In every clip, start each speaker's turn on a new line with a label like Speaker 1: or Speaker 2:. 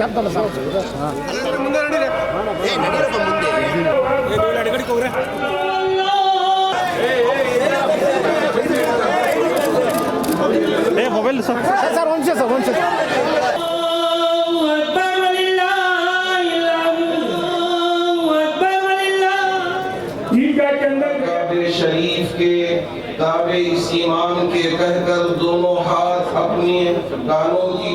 Speaker 1: ಕ್ಯಾಪ್ದಲ್ಲ mobile sir.
Speaker 2: ಒಂದು sir ಒಂದು
Speaker 3: sir شریف کے تابع اس امام کے کہہ کر دونوں ہاتھ اپنے کانوں کی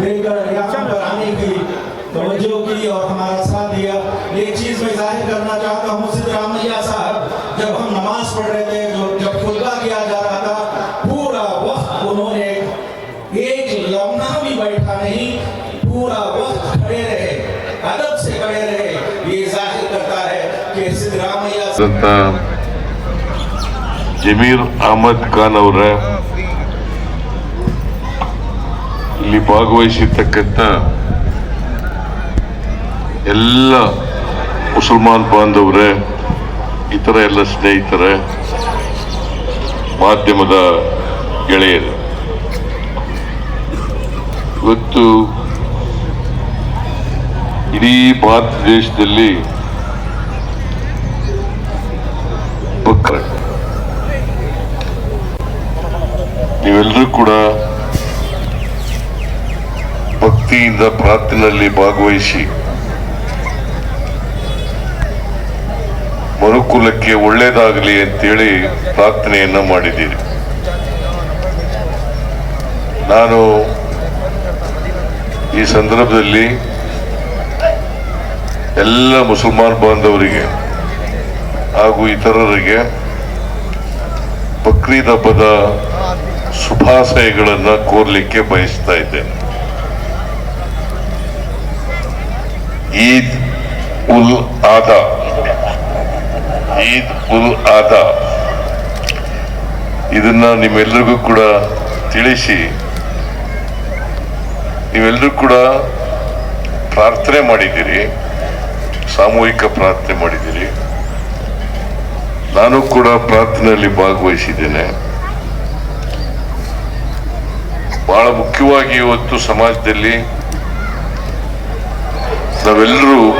Speaker 3: دے کر ریاستوں پر آنے کی توجہ کی اور ہمارا ساتھ دیا۔ ایک چیز میں ظاہر کرنا چاہتا ہوں صدر رامیہ صاحب، جب ہم نماز پڑھ رہے تھے جب خلقہ کیا جا رہا تھا، پورا وقت انہوں نے ایک لمحہ بھی بیٹھا نہیں، پورا وقت کھڑے رہے، ادب سے کھڑے رہے۔ یہ ظاہر کرتا ہے کہ صدر رامیہ
Speaker 4: صاحب جمیر احمد کانور ہے۔ ಇಲ್ಲಿ ಭಾಗವಹಿಸಿರ್ತಕ್ಕಂಥ ಎಲ್ಲ ಮುಸಲ್ಮಾನ್ ಬಾಂಧವರೇ, ಇತರ ಎಲ್ಲ ಸ್ನೇಹಿತರೆ, ಮಾಧ್ಯಮದ ಗೆಳೆಯರು. ಇವತ್ತು ಇಡೀ ಭಾರತ ದೇಶದಲ್ಲಿ ನೀವೆಲ್ಲರೂ ಕೂಡ ಭಕ್ತಿಯಿಂದ ಪ್ರಾರ್ಥನೆಯಲ್ಲಿ ಭಾಗವಹಿಸಿ. ಮರುಕುಲಕ್ಕೆ ಒಳ್ಳೇದಾಗಲಿ ಅಂತೇಳಿ ಪ್ರಾರ್ಥನೆಯನ್ನು ಮಾಡಿದ್ದೀರಿ ನಾನು ಈ ಸಂದರ್ಭದಲ್ಲಿ ಎಲ್ಲ ಮುಸಲ್ಮಾನ್ ಬಾಂಧವರಿಗೆ ಹಾಗೂ ಇತರರಿಗೆ ಬಕ್ರೀದ್ ಹಬ್ಬದ ಶುಭಾಶಯಗಳನ್ನು ಕೋರ್ಲಿಕ್ಕೆ ಬಯಸ್ತಾ ಇದ್ದೇನೆ. ಈದ್ ಉಲ್ ಆದಾ. ಈದ್ ಉಲ್ ಆದಾ. ಇದನ್ನ ನಿಮ್ಮೆಲ್ಲರಿಗೂ ಕೂಡ ತಿಳಿಸಿ. ನೀವೆಲ್ಲರೂ ಕೂಡ ಪ್ರಾರ್ಥನೆ ಮಾಡಿದ್ದೀರಿ. ಸಾಮೂಹಿಕ ಪ್ರಾರ್ಥನೆ ಮಾಡಿದ್ದೀರಿ. ನಾನು ಕೂಡ ಪ್ರಾರ್ಥನೆಯಲ್ಲಿ ಭಾಗವಹಿಸಿದ್ದೇನೆ. ಬಹಳ ಮುಖ್ಯವಾಗಿ ಇವತ್ತು ಸಮಾಜದಲ್ಲಿ ನಾವೆಲ್ಲರೂ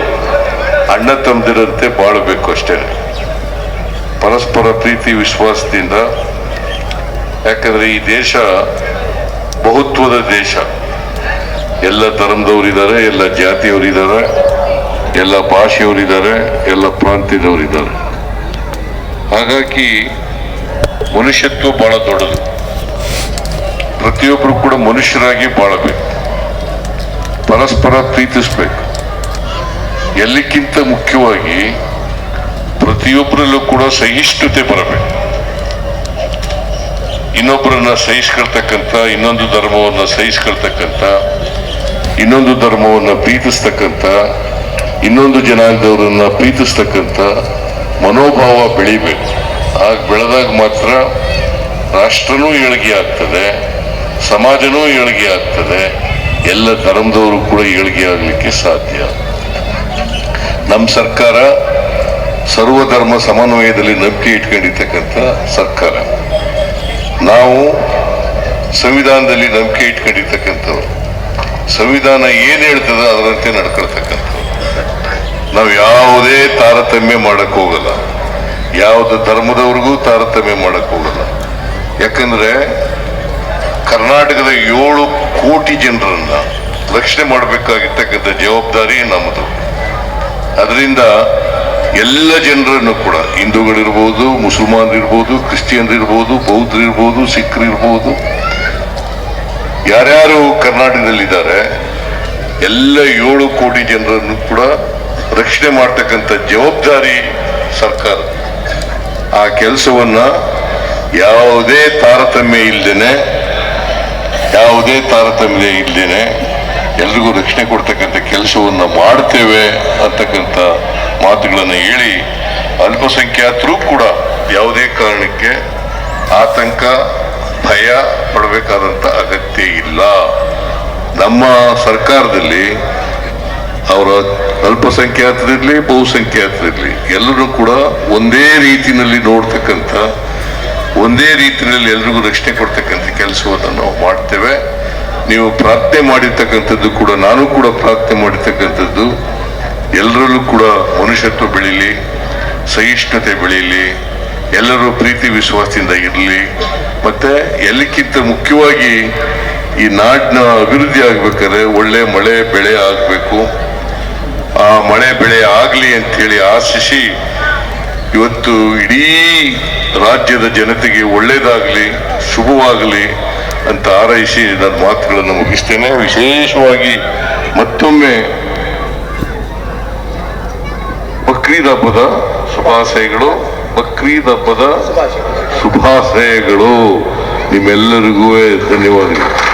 Speaker 4: ಅಣ್ಣ ತಮ್ಮದಿರಂತೆ ಬಾಳಬೇಕು ಅಷ್ಟೇ. ಪರಸ್ಪರ ಪ್ರೀತಿ, ವಿಶ್ವಾಸದಿಂದ. ಯಾಕಂದ್ರೆ ಈ ದೇಶ ಬಹುತ್ವದ ದೇಶ. ಎಲ್ಲ ಧರ್ಮದವರಿದ್ದಾರೆ, ಎಲ್ಲ ಜಾತಿಯವರಿದ್ದಾರೆ, ಎಲ್ಲ ಭಾಷೆಯವರಿದ್ದಾರೆ, ಎಲ್ಲ ಪ್ರಾಂತ್ಯದವರಿದ್ದಾರೆ. ಹಾಗಾಗಿ ಮನುಷ್ಯತ್ವ ಬಹಳ ದೊಡ್ಡದು. ಪ್ರತಿಯೊಬ್ಬರು ಕೂಡ ಮನುಷ್ಯರಾಗಿ ಬಾಳಬೇಕು. ಪರಸ್ಪರ ಪ್ರೀತಿಸ್ಬೇಕು. ಎಲ್ಲಕ್ಕಿಂತ ಮುಖ್ಯವಾಗಿ ಪ್ರತಿಯೊಬ್ಬರಲ್ಲೂ ಕೂಡ ಸಹಿಷ್ಣುತೆ ಬರಬೇಕು. ಇನ್ನೊಬ್ಬರನ್ನ ಸಹಿಸ್ಕೊಳ್ತಕ್ಕಂಥ ಇನ್ನೊಂದು ಧರ್ಮವನ್ನ ಸಹಿಸ್ಕೊಳ್ತಕ್ಕಂಥ ಇನ್ನೊಂದು ಧರ್ಮವನ್ನ ಪ್ರೀತಿಸ್ತಕ್ಕಂಥ, ಇನ್ನೊಂದು ಜನಾಂಗದವರನ್ನ ಪ್ರೀತಿಸ್ತಕ್ಕಂಥ ಮನೋಭಾವ ಬೆಳಿಬೇಕು. ಆಗ ಬೆಳೆದಾಗ ಮಾತ್ರ ರಾಷ್ಟ್ರನೂ ಏಳಿಗೆ ಆಗ್ತದೆ, ಸಮಾಜನೂ ಏಳಿಗೆ ಆಗ್ತದೆ, ಎಲ್ಲ ಧರ್ಮದವರು ಕೂಡ ಏಳಿಗೆ ಆಗಲಿಕ್ಕೆ ಸಾಧ್ಯ. ನಮ್ಮ ಸರ್ಕಾರ ಸರ್ವಧರ್ಮ ಸಮನ್ವಯದಲ್ಲಿ ನಂಬಿಕೆ ಇಟ್ಕೊಂಡಿರ್ತಕ್ಕಂಥ ಸರ್ಕಾರ. ನಾವು ಸಂವಿಧಾನದಲ್ಲಿ ನಂಬಿಕೆ ಇಟ್ಕೊಂಡಿರ್ತಕ್ಕಂಥವ್ರು. ಸಂವಿಧಾನ ಏನು ಹೇಳ್ತದ ಅದರಂತೆ ನಡ್ಕೊಳ್ತಕ್ಕಂಥವ್ರು. ನಾವು ಯಾವುದೇ ತಾರತಮ್ಯ ಮಾಡಕ್ ಹೋಗಲ್ಲ. ಯಾವ್ದು ಧರ್ಮದವ್ರಿಗೂ ತಾರತಮ್ಯ ಮಾಡಕ್ ಹೋಗಲ್ಲ. ಯಾಕಂದ್ರೆ ಕರ್ನಾಟಕದ ಏಳು ಕೋಟಿ ಜನರನ್ನ ರಕ್ಷಣೆ ಮಾಡಬೇಕಾಗಿರ್ತಕ್ಕಂಥ ಜವಾಬ್ದಾರಿ ನಮ್ಮದು ಅದರಿಂದ ಎಲ್ಲ ಜನರನ್ನು ಕೂಡ, ಹಿಂದೂಗಳಿರ್ಬೋದು, ಮುಸಲ್ಮಾನರಿರ್ಬೋದು, ಕ್ರಿಶ್ಚಿಯನ್ರಿರ್ಬೋದು, ಬೌದ್ಧರಿರ್ಬೋದು, ಸಿಖ್ರಿರ್ಬೋದು, ಯಾರ್ಯಾರು ಕರ್ನಾಟಕದಲ್ಲಿದ್ದಾರೆ, ಎಲ್ಲ ಏಳು ಕೋಟಿ ಜನರನ್ನು ಕೂಡ ರಕ್ಷಣೆ ಮಾಡ್ತಕ್ಕಂಥ ಜವಾಬ್ದಾರಿ ಸರ್ಕಾರ. ಆ ಕೆಲಸವನ್ನ ಯಾವುದೇ ತಾರತಮ್ಯ ಇಲ್ಲದೇನೆ ಯಾವುದೇ ತಾರತಮ್ಯ ಇಲ್ದೇನೆ ಎಲ್ರಿಗೂ ರಕ್ಷಣೆ ಕೊಡ್ತಕ್ಕಂಥ ಕೆಲಸವನ್ನು ಮಾಡ್ತೇವೆ ಅಂತಕ್ಕಂಥ ಮಾತುಗಳನ್ನು ಹೇಳಿ ಅಲ್ಪಸಂಖ್ಯಾತರು ಕೂಡ ಯಾವುದೇ ಕಾರಣಕ್ಕೆ ಆತಂಕ, ಭಯ ಪಡಬೇಕಾದಂಥ ಅಗತ್ಯ ಇಲ್ಲ. ನಮ್ಮ ಸರ್ಕಾರದಲ್ಲಿ ಅವರ ಅಲ್ಪಸಂಖ್ಯಾತರಿರಲಿ, ಬಹುಸಂಖ್ಯಾತರಿರಲಿ, ಎಲ್ಲರೂ ಕೂಡ ಒಂದೇ ರೀತಿಯಲ್ಲಿ ನೋಡ್ತಕ್ಕಂಥ, ಒಂದೇ ರೀತಿಯಲ್ಲಿ ಎಲ್ರಿಗೂ ರಕ್ಷಣೆ ಕೊಡ್ತಕ್ಕಂಥ ಕೆಲಸವನ್ನು ನಾವು ಮಾಡ್ತೇವೆ. ನೀವು ಪ್ರಾರ್ಥನೆ ಮಾಡಿರ್ತಕ್ಕಂಥದ್ದು ಕೂಡ, ನಾನು ಕೂಡ ಪ್ರಾರ್ಥನೆ ಮಾಡಿರ್ತಕ್ಕಂಥದ್ದು ಎಲ್ಲರಲ್ಲೂ ಕೂಡ ಮನುಷ್ಯತ್ವ ಬೆಳೀಲಿ, ಸಹಿಷ್ಣುತೆ ಬೆಳೀಲಿ, ಎಲ್ಲರೂ ಪ್ರೀತಿ ವಿಶ್ವಾಸದಿಂದ ಇರಲಿ. ಮತ್ತೆ ಎಲ್ಲಕ್ಕಿಂತ ಮುಖ್ಯವಾಗಿ ಈ ನಾಡಿನ ಅಭಿವೃದ್ಧಿ ಆಗ್ಬೇಕಾದ್ರೆ ಒಳ್ಳೆ ಮಳೆ, ಬೆಳೆ ಆಗಬೇಕು. ಆ ಮಳೆ, ಬೆಳೆ ಆಗಲಿ ಅಂತ ಹೇಳಿ ಆಶಿಸಿ ಇವತ್ತು ಇಡೀ ರಾಜ್ಯದ ಜನತೆಗೆ ಒಳ್ಳೇದಾಗಲಿ, ಶುಭವಾಗಲಿ ಅಂತ ಹಾರೈಸಿ ನನ್ನ ಮಾತುಗಳನ್ನು ಮುಗಿಸ್ತೇನೆ. ವಿಶೇಷವಾಗಿ ಮತ್ತೊಮ್ಮೆ ಬಕ್ರೀದ್ ಹಬ್ಬದ ಶುಭಾಶಯಗಳು ಬಕ್ರೀದ್ ಹಬ್ಬದ ಶುಭಾಶಯಗಳು. ನಿಮ್ಮೆಲ್ಲರಿಗೂ ಧನ್ಯವಾದಗಳು.